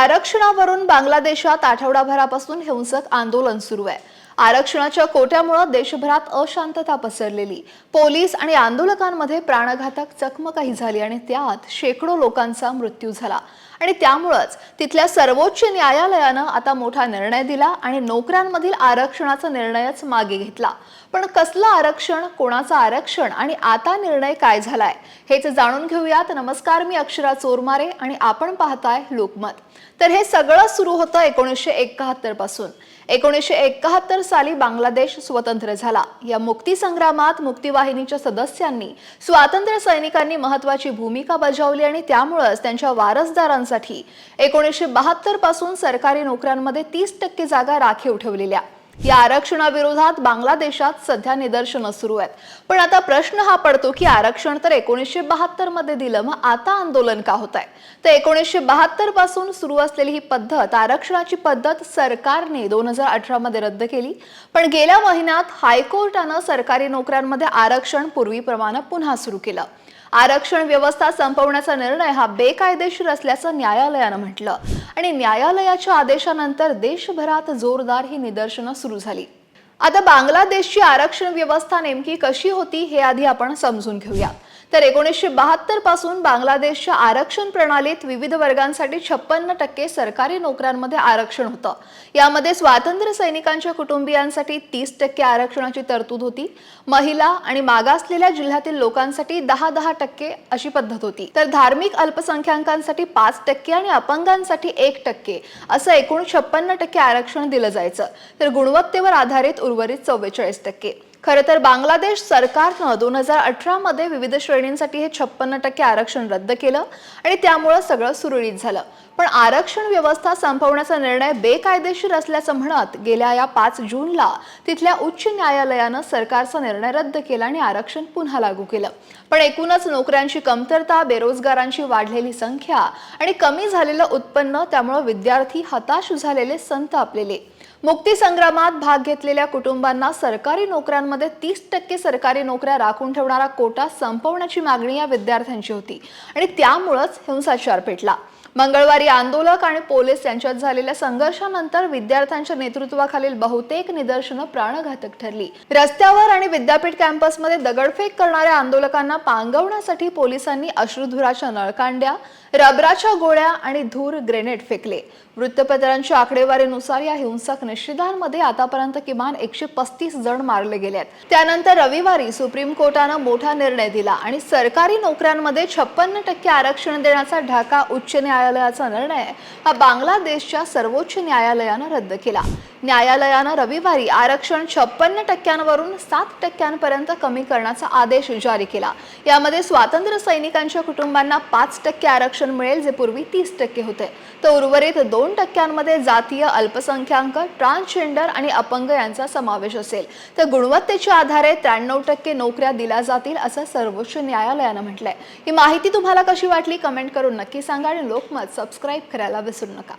आरक्षणावरून बांगलादेशात आठवडाभरापासून हिंसक आंदोलन सुरू आहे. आरक्षणाच्या कोट्यामुळे देशभरात अशांतता पसरलेली. पोलीस आणि आंदोलकांमध्ये प्राणघातक चकमकही झाली आणि त्यात शेकडो लोकांचा मृत्यू झाला. आणि त्यामुळंच तिथल्या सर्वोच्च न्यायालयानं आता मोठा निर्णय दिला आणि नोकऱ्यांमधील आरक्षणाचा निर्णयच मागे घेतला. पण कसलं आरक्षण कोणाचं आरक्षण आणि आता निर्णय काय झालाय हेच जाणून घेऊयात. नमस्कार मी अक्षरा चोरमारे आणि आपण पाहताय लोकमत. तर हे सगळं सुरू होतं एकोणीसशे एकाहत्तरपासून एकोणीसशे एकाहत्तर साली बांगलादेश स्वतंत्र झाला. या मुक्तीसंग्रामात मुक्तीवाहिनीच्या सदस्यांनी स्वातंत्र्य सैनिकांनी महत्वाची भूमिका बजावली आणि त्यामुळेच त्यांच्या वारसदारांसाठी एकोणीसशे बहात्तरपासून सरकारी नोकऱ्यांमध्ये तीस टक्के जागा राखीव ठेवलेल्या. या आरक्षणाविरोधात बांगलादेशात सध्या निदर्शनं सुरू आहेत. पण आता प्रश्न हा पडतो की आरक्षण तर एकोणीसशे बहात्तरमध्ये दिलं मग आता आंदोलन का होत आहे तर एकोणीसशे बहात्तरपासून सुरू असलेली ही पद्धत आरक्षणाची पद्धत सरकारने दोन हजार अठरा मध्ये रद्द केली. पण गेल्या महिन्यात हायकोर्टानं सरकारी नोकऱ्यांमध्ये आरक्षण पूर्वीप्रमाणे पुन्हा सुरू केलं. आरक्षण व्यवस्था संपवण्याचा निर्णय हा बेकायदेशीर असल्याचं न्यायालयानं म्हटलं. आणि न्यायालयाच्या आदेशानंतर देशभरात जोरदार ही निदर्शनं सुरू झाली. आता बांगलादेशची आरक्षण व्यवस्था नेमकी कशी होती हे आधी आपण समजून घेऊया. तर एकोणीसशे बहात्तरपासून बांगलादेशच्या आरक्षण प्रणालीत विविध वर्गांसाठी छप्पन्न टक्के सरकारी नोकऱ्यांमध्ये आरक्षण होतं. यामध्ये स्वातंत्र्य सैनिकांच्या कुटुंबियांसाठी तीस टक्के आरक्षणाची तरतूद होती. महिला आणि मागासलेल्या जिल्ह्यातील लोकांसाठी दहा दहा टक्के अशी पद्धत होती. तर धार्मिक अल्पसंख्याकांसाठी पाच टक्के आणि अपंगांसाठी एक टक्के असं एकूण छप्पन्न टक्के आरक्षण दिलं जायचं. तर गुणवत्तेवर आधारित उर्वरित चव्वेचाळीस टक्के. खरं तर बांगलादेश सरकारनं दोन हजार अठरामध्ये विविध श्रेणींसाठी हे छप्पन्न टक्के आरक्षण रद्द केलं आणि त्यामुळं सगळं सुरळीत झालं. पण आरक्षण व्यवस्था संपवण्याचा निर्णय बेकायदेशीर असल्याचं म्हणत गेल्या या पाच जूनला तिथल्या उच्च न्यायालयानं सरकारचा निर्णय रद्द केला आणि आरक्षण पुन्हा लागू केलं. पण एकूणच नोकऱ्यांची कमतरता बेरोजगारांची वाढलेली संख्या आणि कमी झालेलं उत्पन्न त्यामुळे विद्यार्थी हताश झालेले संतापलेले. मुक्ती संग्रामात भाग घेतलेल्या कुटुंबांना सरकारी नोकऱ्यांमध्ये तीस टक्के सरकारी नोकऱ्या राखून ठेवणारा कोटा संपवण्याची मागणी या विद्यार्थ्यांची होती. आणि त्यामुळंच हिंसाचार पेटला. मंगळवारी आंदोलक आणि पोलीस यांच्यात झालेल्या संघर्षानंतर विद्यार्थ्यांच्या नेतृत्वाखालील बहुतेक निदर्शनं प्राणघातक ठरली. रस्त्यावर आणि विद्यापीठ कॅम्पसमध्ये दगडफेक करणाऱ्या आंदोलकांना पांगवण्यासाठी पोलिसांनी अश्रुधुराच्या नळकांड्या रबराच्या गोळ्या आणि धूर ग्रेनेड फेकले. वृत्तपत्रांच्या आकडेवारीनुसार या हिंसक निषेधांमध्ये आतापर्यंत किमान एकशे पस्तीस जण मारले गेले आहेत. त्यानंतर रविवारी सुप्रीम कोर्टानं मोठा निर्णय दिला आणि सरकारी नोकऱ्यांमध्ये छप्पन्न टक्के आरक्षण देण्याचा ढाका उच्च न्यायालयाचा निर्णय हा बांगलादेशच्या सर्वोच्च न्यायालयानं रद्द केला. न्यायालयानं रविवारी आरक्षण छप्पन्न टक्क्यांवरून सात टक्क्यांपर्यंत कमी करण्याचा आदेश जारी केला. यामध्ये स्वातंत्र्य सैनिकांच्या कुटुंबांना पाच टक्के आरक्षण मिळेल जे पूर्वी तीस टक्के होते. तर उर्वरित दोन टक्क्यांमध्ये जातीय अल्पसंख्याक ट्रान्सजेंडर आणि अपंग यांचा समावेश असेल. तर गुणवत्तेच्या आधारे त्र्याण्णव टक्के नोकऱ्या दिल्या जातील असं सर्वोच्च न्यायालयानं म्हटलंय. ही माहिती तुम्हाला कशी वाटली? कमेंट करून नक्की सांगा आणि लोकमत सबस्क्राईब करायला विसरू नका.